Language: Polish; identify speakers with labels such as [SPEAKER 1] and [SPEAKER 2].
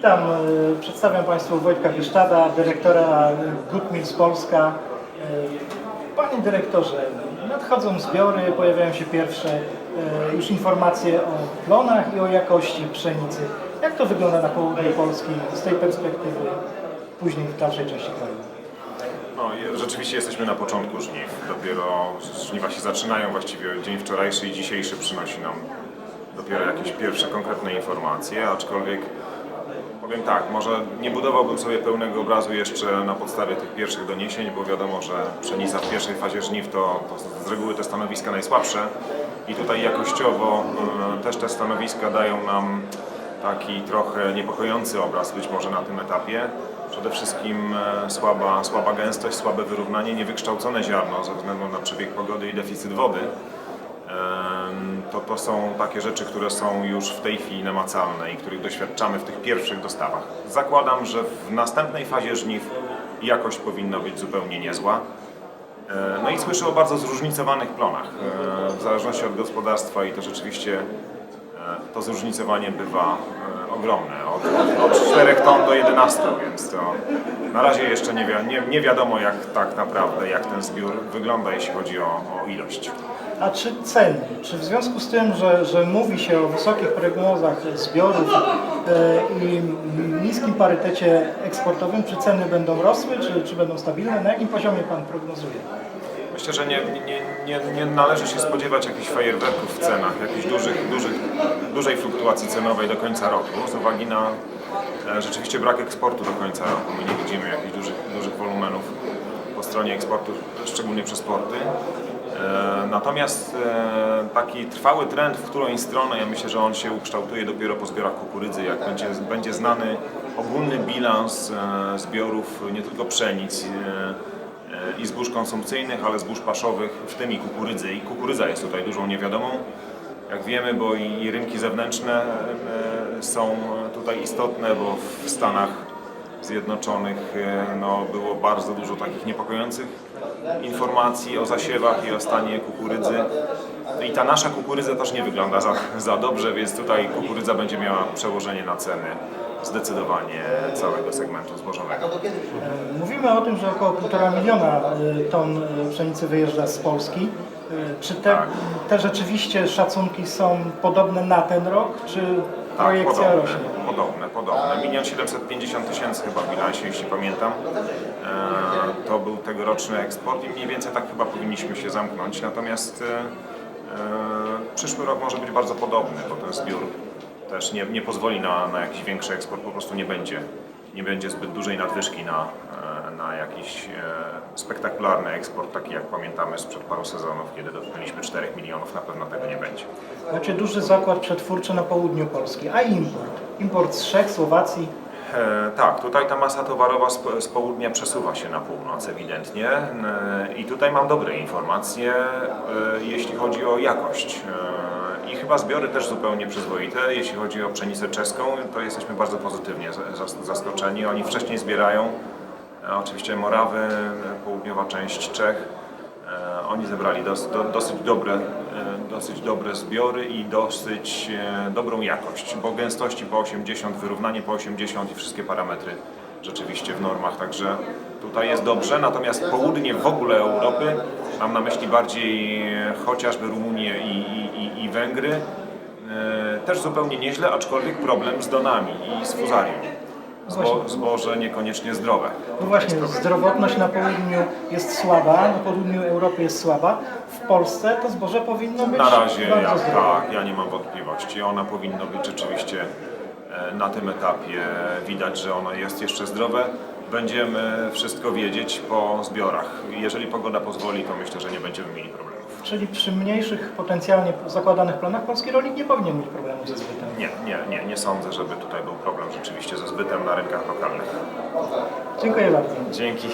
[SPEAKER 1] Witam, e, przedstawiam Państwu Wojtka Bieszczada, dyrektora Good Mills Polska. E, Panie dyrektorze, nadchodzą zbiory, pojawiają się pierwsze e, już informacje o plonach i o jakości pszenicy. Jak to wygląda na południu Polski z tej perspektywy później w dalszej części kraju?
[SPEAKER 2] No, rzeczywiście jesteśmy na początku żniw. Dopiero żniwa się zaczynają, właściwie dzień wczorajszy i dzisiejszy przynosi nam dopiero jakieś pierwsze konkretne informacje, aczkolwiek powiem tak, może nie budowałbym sobie pełnego obrazu jeszcze na podstawie tych pierwszych doniesień, bo wiadomo, że pszenica w pierwszej fazie żniw to, to z reguły te stanowiska najsłabsze i tutaj jakościowo y, też te stanowiska dają nam taki trochę niepokojący obraz być może na tym etapie. Przede wszystkim e, słaba, słaba gęstość, słabe wyrównanie, niewykształcone ziarno ze względu na przebieg pogody i deficyt wody. To, to są takie rzeczy, które są już w tej chwili namacalne i których doświadczamy w tych pierwszych dostawach. Zakładam, że w następnej fazie żniw jakość powinna być zupełnie niezła. E, No i słyszę o bardzo zróżnicowanych plonach. E, W zależności od gospodarstwa i to rzeczywiście e, to zróżnicowanie bywa ogromne. Od, od 4 ton do 11, więc to na razie jeszcze nie, wi- nie, nie wiadomo jak tak naprawdę, jak ten zbiór wygląda, jeśli chodzi o, o ilość.
[SPEAKER 1] A czy ceny? Czy w związku z tym, że, że mówi się o wysokich prognozach zbiorów e, i niskim parytecie eksportowym, czy ceny będą rosły, czy, czy będą stabilne? Na jakim poziomie Pan prognozuje?
[SPEAKER 2] Myślę, że nie, nie, nie, nie należy się spodziewać jakichś fajerwerków w cenach, jakichś dużych, dużych, dużej fluktuacji cenowej do końca roku, z uwagi na e, rzeczywiście brak eksportu do końca roku. My nie widzimy jakichś dużych, dużych wolumenów po stronie eksportu, szczególnie przez porty. E, Natomiast e, taki trwały trend, w którą stronę, ja myślę, że on się ukształtuje dopiero po zbiorach kukurydzy, jak będzie, będzie znany ogólny bilans e, zbiorów nie tylko pszenic, i zbóż konsumpcyjnych, ale zbóż paszowych, w tym i kukurydzy. I kukurydza jest tutaj dużą niewiadomą, jak wiemy, bo i rynki zewnętrzne są tutaj istotne, bo w Stanach Zjednoczonych e, no, było bardzo dużo takich niepokojących informacji o zasiewach i o stanie kukurydzy. No I ta nasza kukurydza też nie wygląda za, za dobrze, więc tutaj kukurydza będzie miała przełożenie na ceny zdecydowanie całego segmentu zbożowego.
[SPEAKER 1] Mówimy o tym, że około 1,5 miliona e, ton e, pszenicy wyjeżdża z Polski. Czy te,
[SPEAKER 2] Tak.
[SPEAKER 1] te rzeczywiście szacunki są podobne na ten rok, czy projekcja
[SPEAKER 2] Tak, podobne,
[SPEAKER 1] rośnie?
[SPEAKER 2] podobne, podobne. Milion 750 tysięcy chyba w bilansie, jeśli pamiętam. E, to był tegoroczny eksport i mniej więcej tak chyba powinniśmy się zamknąć. Natomiast e, e, przyszły rok może być bardzo podobny, bo ten zbiór też nie, nie pozwoli na, na jakiś większy eksport, po prostu nie będzie. Nie będzie zbyt dużej nadwyżki na, e, na jakiś e, spektakularny eksport, taki jak pamiętamy sprzed paru sezonów, kiedy dotknęliśmy 4 milionów, na pewno tego nie będzie.
[SPEAKER 1] Macie duży zakład przetwórczy na południu Polski, a import? Import z Czech, Słowacji.
[SPEAKER 2] E, tak, tutaj ta masa towarowa z, z południa przesuwa się na północ ewidentnie e, i tutaj mam dobre informacje, e, jeśli chodzi o jakość. E, chyba zbiory też zupełnie przyzwoite. Jeśli chodzi o pszenicę czeską, to jesteśmy bardzo pozytywnie za- zas- zaskoczeni. Oni wcześniej zbierają, e, oczywiście Morawy, e, południowa część Czech. E, Oni zebrali dos, do, dosyć, dobre, dosyć dobre zbiory i dosyć dobrą jakość, bo gęstości po 80, wyrównanie po 80 i wszystkie parametry rzeczywiście w normach, także tutaj jest dobrze, natomiast południe w ogóle Europy, mam na myśli bardziej chociażby Rumunię i, i, i, Węgry, e, też zupełnie nieźle, aczkolwiek problem z donami i z fuzarią. Zbo, zboże niekoniecznie zdrowe.
[SPEAKER 1] No właśnie, zdrowotność na południu jest słaba, na południu Europy jest słaba. W Polsce to zboże powinno być
[SPEAKER 2] Na razie ja, tak, ja nie mam wątpliwości. Ona powinno być rzeczywiście na tym etapie widać, że ono jest jeszcze zdrowe. Będziemy wszystko wiedzieć po zbiorach. Jeżeli pogoda pozwoli, to myślę, że nie będziemy mieli problemów.
[SPEAKER 1] Czyli przy mniejszych potencjalnie zakładanych planach polski rolnik nie powinien mieć problemu ze zbytem.
[SPEAKER 2] Nie, nie, nie, nie sądzę, żeby tutaj był problem rzeczywiście ze zbytem na rynkach lokalnych.
[SPEAKER 1] Dziękuję bardzo.
[SPEAKER 2] Dzięki.